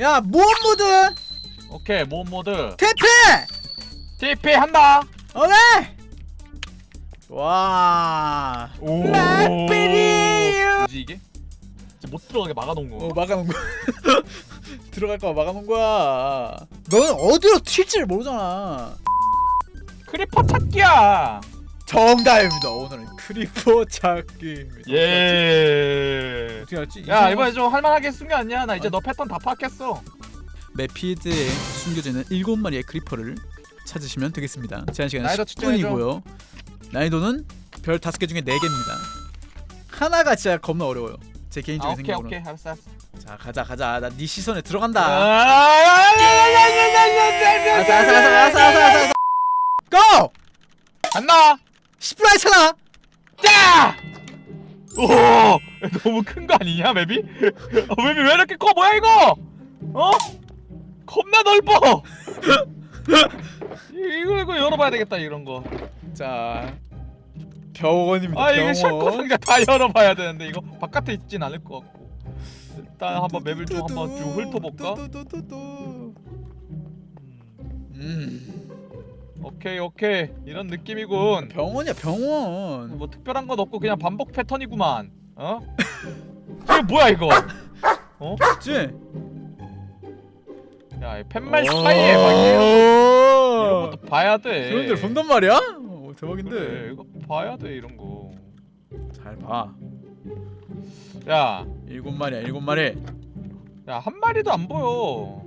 야 모험 모드? 오케이 모험 모드? 대패 TP 한다. 오케이! 와. 오. 막비리유. 뭐지 이게? 못 들어가게 막아놓은 거. 어, 막아놓은 거야. 들어갈까 봐 막아놓은 거야. 너는 어디로 튈지를 모르잖아. 크리퍼 찾기야 정답입니다 오늘은 크리퍼 찾기입니다 예. 어떻게 알지? 야 이번에 좀 할만하게 쓴게 아니야 나 이제 너 패턴 다 파악했어 매피드에 숨겨져 있는 7마리의 크리퍼를 찾으시면 되겠습니다 제한 시간은 난이도 10분이고요 난이도는 별 5개 중에 4개입니다 하나가 진짜 겁나 어려워요 제아 개인적인 오케이 생각으로 오케이 알았어 알았어 자 가자 가자 나 네 시선에 들어간다 아, 아싸 아싸 아싸 아싸 아싸 아싸 고! 간다 10분 했잖아 짜! 오 너무 큰 거 아니냐 맵이? 어, 맵이 왜 이렇게 커 뭐야 이거? 어? 겁나 넓어. 이- 이거 이거 열어봐야 되겠다 이런 거. 자 병원입니다 아 이게 샤코 병원 상자 다 열어봐야 되는데 이거 바깥에 있진 않을 것 같고. 일단 한번 맵을 좀 한번 쭉 훑어볼까? 음 오케이 오케이 이런 느낌이군. 병원이야 병원 뭐 특별한 건 없고 그냥 반복 패턴이구만. 어? 이게 뭐야 이거? 어? 맞지? 야, 이 팻말 사이에 막 이런 이런 것도 봐야 돼. 데를 본단 말이야? 오, 대박인데 그래, 이거 봐야 돼 이런 거. 잘봐 야, 일곱 마리야 일곱 마리 야한 마리도 안 보여.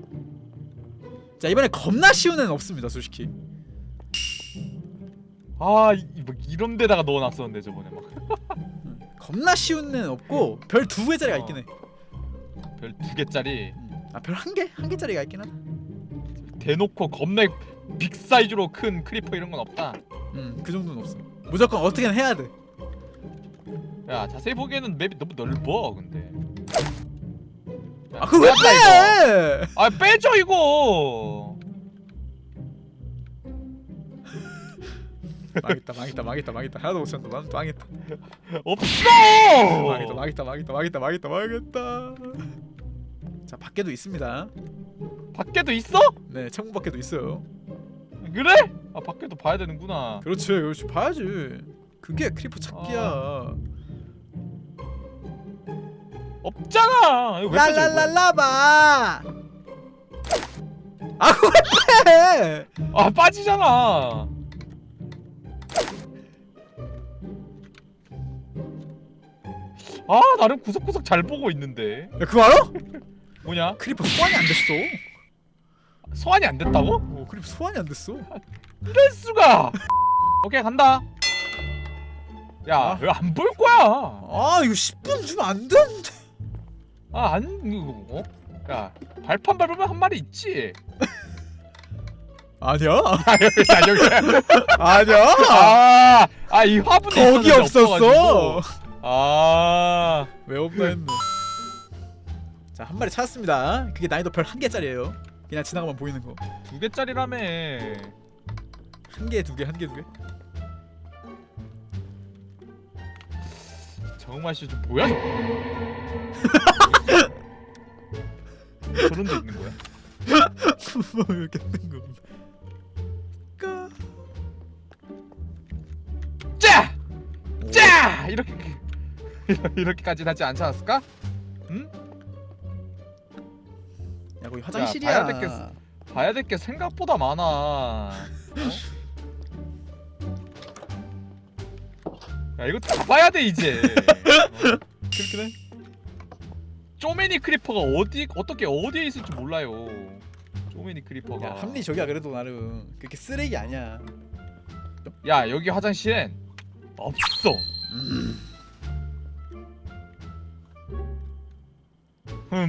자 이번에 겁나 쉬운 애는 없습니다 솔직히 아, 이, 뭐 이런 데다가 넣어놨었는데 저번에. 겁나 쉬운 애는 없고 별 두 개짜리가 있긴 해. 별두 개짜리 아 별 한 개? 한 개짜리가 있긴 하다. 대놓고 겁나 빅 사이즈로 큰 크리퍼 이런 건 없다. 음 그 정도는 없어. 무조건 어떻게든 해야 돼. 야, 자세히 보기에는 맵이 너무 넓어, 근데. 야, 아 그거 왜 빼앗다, 이거. 빼? 아, 빼줘 이거. 망했다 망했다 망했다 망했다 하나도 못 찾는다 망- 망했다 없어. 망했다 망했다 망했다 망했다 망했다 망했다. 자 밖에도 있습니다. 밖에도 있어? 네 창문 밖에도 있어요. 그래? 아, 밖에도 봐야 되는구나. 그렇지 그렇지 봐야지. 그게 크리퍼 찾기야. 없잖아. 이거 왜 빼줘, 이거? 랄랄랄라바. 아 그거 왜 빼? 아 빠지잖아. 아 나름 구석구석 잘 보고 있는데 야 그거 알아? 뭐냐 크리퍼 소환이 안 됐어. 소환이 안 됐다고? 어 크리퍼 소환이 안 됐어. 이럴 수가. 오케이 간다. 야 아. 왜안 볼 거야? 아 이거 10분 주면 안 되는데. 아안 어? 야 발판 밟으면 한 마리 있지. 아니야? 아 여기 야 여기. 아니야. 아아 이 화분에 거기 있었는데 없었어. 없어가지고. 아 왜 없나 했네. 자 한 마리 찾았습니다. 그게 난이도 별 한 개짜리예요. 그냥 지나가면 보이는 거. 두 개짜리라며. 한 개, 두 개, 한 개, 두 개. 정말 씨저 뭐야 저거? 저런 데 있는 거야? 뭐 이렇게 뜬 거. 까. 짜! 짜! 이렇게 이렇게까지 하지 않지 않았을까? 응? 야 거기 화장실이야. 봐야 될 게- 봐야 될 게 생각보다 많아. 어? 야 이거 다 봐야 돼 이제. 어? 그렇긴 해. 쪼매니 크리퍼가 어디 어떻게 어디에 있을지 몰라요. 쪼매니 크리퍼가. 야 합리 저기야 그래도 나름 그렇게 쓰레기 아니야. 야 여기 화장실엔 없어. 음. 아,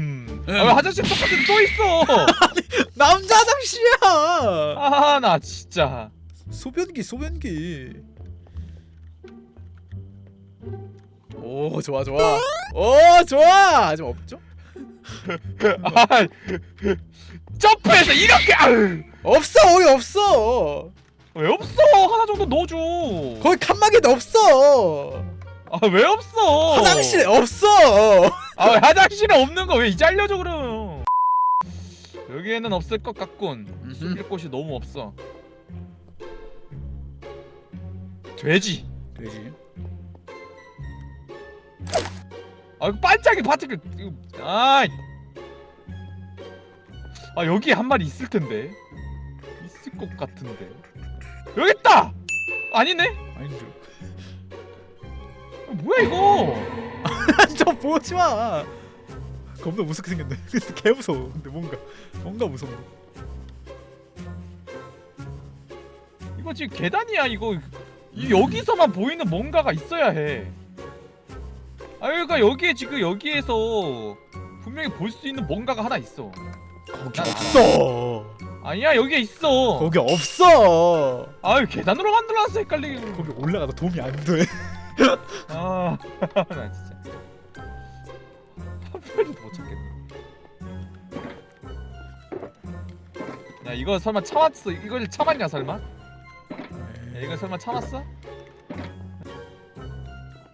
왜 화장실 똑같은 또 있어? 남자 화장실이야. 아 나 진짜. 소변기 소변기. 오 좋아 좋아. 오 좋아. 좀 없죠? 아, 점프해서 이렇게 아유, 없어 거기 없어. 왜 없어? 하나 정도 넣어줘. 거기 칸막이도 없어. 아 왜 없어? 화장실에 없어. 아 왜 화장실에 없는 거 왜 이제 알려줘 그럼? 여기에는 없을 것 같군. 음흠. 숨길 곳이 너무 없어. 돼지. 되지. 아 이거 반짝이 파티클. 이거- 아. 아 여기 한 마리 있을 텐데. 있을 것 같은데. 여기 있다. 아니네. 아닌데. 아, 뭐야 이거? 저 보지 마. 겁나 무섭게 생겼네. 근데 개 무서워. 근데 뭔가 뭔가 무서워. 이거 지금 계단이야 이거. 이 여기서만 보이는 뭔가가 있어야 해. 아 그러니까 여기에 지금 여기에서 분명히 볼 수 있는 뭔가가 하나 있어. 거기 난 없어. 아니야 여기에 있어. 거기 없어. 아유 계단으로 만들어놨어 헷갈리게. 거기 올라가도 도움이 안 돼. 아, 나 진짜 한 편도 못 찾겠네. 야 이거 설마 참았어? 이걸 참았냐 설마? 야, 이거 설마 참았어?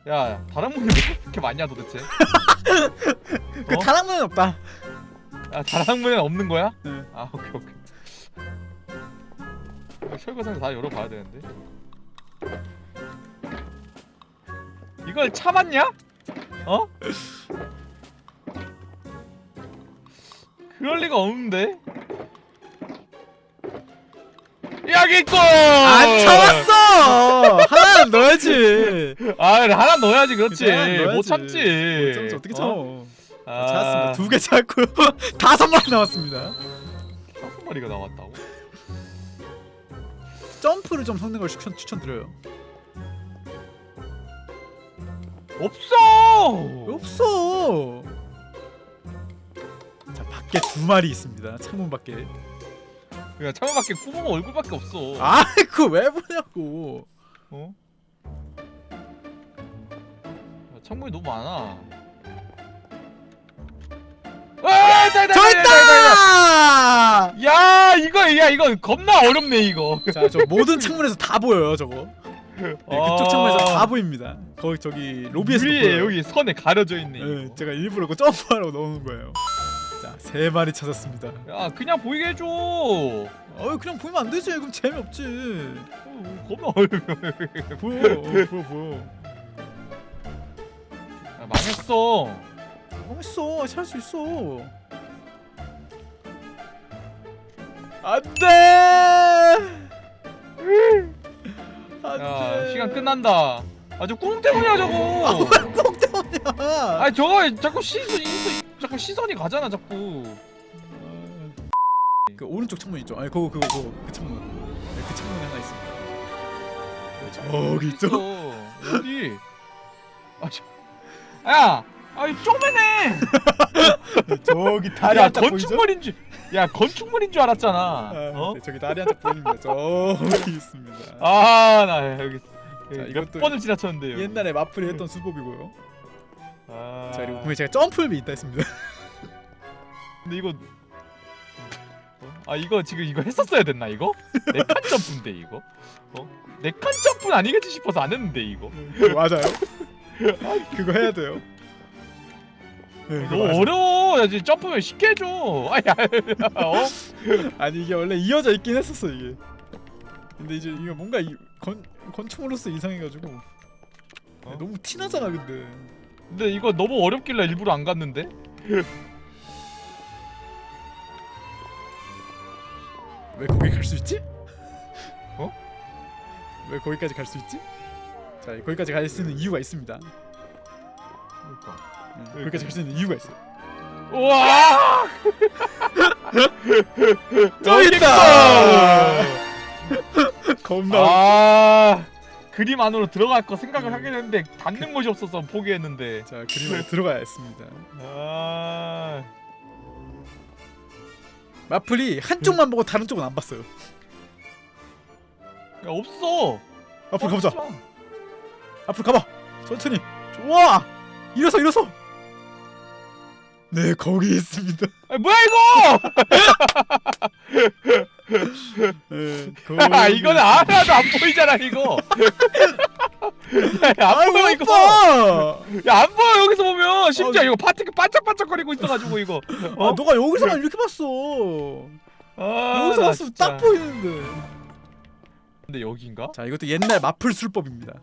야 다른 문이 왜 이렇게 많냐 도대체? 그 어? 다락문은 없다. 야 다른 문은 없는 거야? 네. 아 오케이 오케이. 이거 철거상자 다 열어봐야 되는데. 이걸 참았냐? 어? 그럴 리가 없는데. 여기 있고. 안 참았어. 하나는 넣어야지. 아 하나 넣어야지 그렇지. 하나 넣어야지. 못 참지. 참지 어떻게 참어? 아, 찾았습니다. 두 개 찾고 다섯 마리 나왔습니다. 다섯 마리가 나왔다고? 점프를 좀 섞는 걸 추천 추천드려요. 없어. 없어. 자 밖에 두 마리 있습니다. 창문 밖에. 야 창문밖에 구멍 얼굴밖에 없어. 아 그거 왜 보냐고. 어? 야, 창문이 너무 많아. 아, 있다, 있다, 저 있다, 있다, 있다, 있다. 있다. 야, 이거, 야, 이거 겁나 어렵네 이거. 자 저 모든 창문에서 다 보여요 저거. 네, 그쪽 창문에서 다 보입니다. 거기 저기 로비에서 유리에 여기 선에 가려져 있네. 네, 이거. 제가 일부러 그 점프하러 넣은 거예요. 자 세 마리 찾았습니다. 야, 그냥 보이게 해줘. 어, 어 그냥 보면 안 되지. 그럼 재미없지. 겁나 어렵네. 보여. 어, 보여 보여. 야, 망했어. 멋있어. 찾을 수 있어. 안돼. 안돼. 야, 시간 끝난다. 아저 꿍 때문이야 저거. 꼭 때문이야. 아니 저거 자꾸 시선, 시선, 자꾸 시선이 가잖아 자꾸. 그 오른쪽 창문 있죠? 아니 그거 그거 그거 그 창문. 네, 그 창문에 하나 있습니다. 네, 저기 있죠? 있어. 어디? 아, 저... 야, 아이 쪼매네. 네, 저기 다리 야, 보이죠? 건축물인 줄, 야 건축물인 줄 알았잖아. 아, 어? 네, 저기 다리 한짝 보입니다. 저기 있습니다. 아, 나 여기 자, 몇 이것도 번을 지나쳤는데 여기. 옛날에 마플이 했던 수법이고요. 아, 자 그리고 분명히 제가 점프맵이 있다 했습니다. 근데 이거 아 이거 지금 이거 했었어야 됐나 이거? 네칸 점프인데 이거? 어? 네칸 점프는 아니겠지 싶어서 안 했는데 이거. 맞아요. 그거 해야 돼요. 네, 그거 너무 맞아요. 어려워. 야, 이제 점프면 쉽게 해줘. 아야, 어? 아니 이게 원래 이어져 있긴 했었어 이게. 근데 이제 이거 뭔가 이, 건 건축물로서 이상해가지고 어? 너무 티나잖아 근데. 근데 이거 너무 어렵길래 일부러 안 갔는데. 왜 거기 갈 수 있지? 어? 왜 거기까지 갈 수 있지? 자 거기까지 갈 수 있는 이유가 있습니다. 그러니까. 네, 거기까지 갈 수 있는 이유가 있어. 우와! 또 있다! 겁나. 아 그림 안으로 들어갈 거 생각을 하긴 했는데 닿는 곳이 없어서 포기했는데. 자 그림에 들어가야 했습니다. 아. 마플이 한쪽만 보고 다른 쪽은 안 봤어요. 야 없어. 앞으로 가보자. 없어. 앞으로 가봐. 천천히. 좋아. 일어서 일어서. 네 거기 있습니다. 아, 뭐야 이거? 네, 아 거기 이거는 하나도 안 보이잖아 이거. 안 보여 이거. 오빠! 야 안 보여 여기서 보면. 심지어 아, 이거 파티가 반짝반짝거리고 있어가지고 이거. 아 너가 여기서만 이렇게 봤어. 아, 여기서 나 봤으면 진짜. 딱 보이는데. 근데 여긴가? 자 이것도 옛날 마플 술법입니다.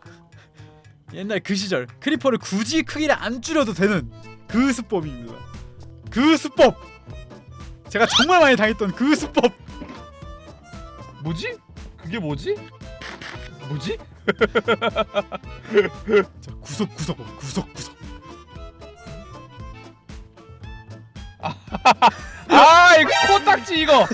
옛날 그 시절 크리퍼를 굳이 크기를 안 줄여도 되는 그 수법입니다. 그 수법! 제가 정말 많이 당했던 그 수법 뭐지? 그게 뭐지? 뭐지? 자 구석 구석 구석 구석. 아 이 코딱지 이거.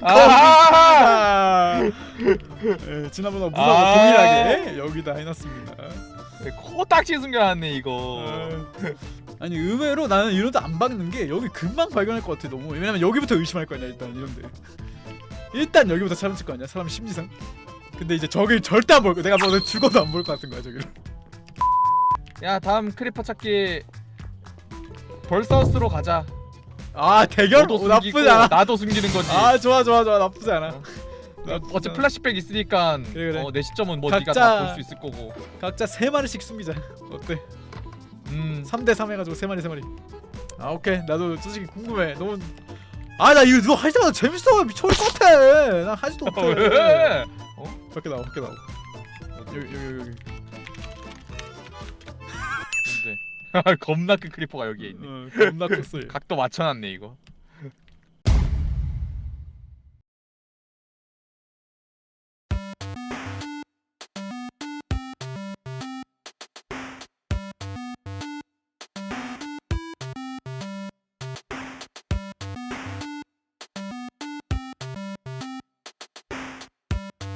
아 예, 지난번에 문하고 아. 동일하게 여기다 해놨습니다. 코딱지 숨겨놨네 이거. 아니 의외로 나는 이런데 안 박는 게 여기 금방 발견할 것 같아 너무. 왜냐면 여기부터 의심할 거 아니야 일단 이런데 일단 여기부터 차단칠 거 아니야? 사람 심리상? 근데 이제 저길 절대 안 볼 거야. 내가 뭐 죽어도 안 볼 것 같은 거야 저기를 야 다음 크리퍼 찾기. 벌서스로 가자. 아 대결? 너도 오, 숨기고 나쁘지 않아. 나도 숨기는 거지. 아 좋아 좋아 좋아. 나쁘지 않아. 어. 않아. 플래시백 있으니까 그래, 그래. 어, 내 시점은 뭐 각자- 네가 다 볼 수 있을 거고. 각자 세 마리씩 숨기자. 어때? 음. 3대 3 해가지고 세 마리 세 마리. 아 오케이. 나도 솔직히 궁금해. 너무 아 나 이거 너할 때마다 재밌어 미쳐올 것 같아. 난 하지도 못해 왜? 밖에 나와 밖에 나와. 여기 여기 여기 근데? 겁나 큰 크리퍼가 여기에 있네. 어, 겁나 컸어 얘. 각도 맞춰놨네 이거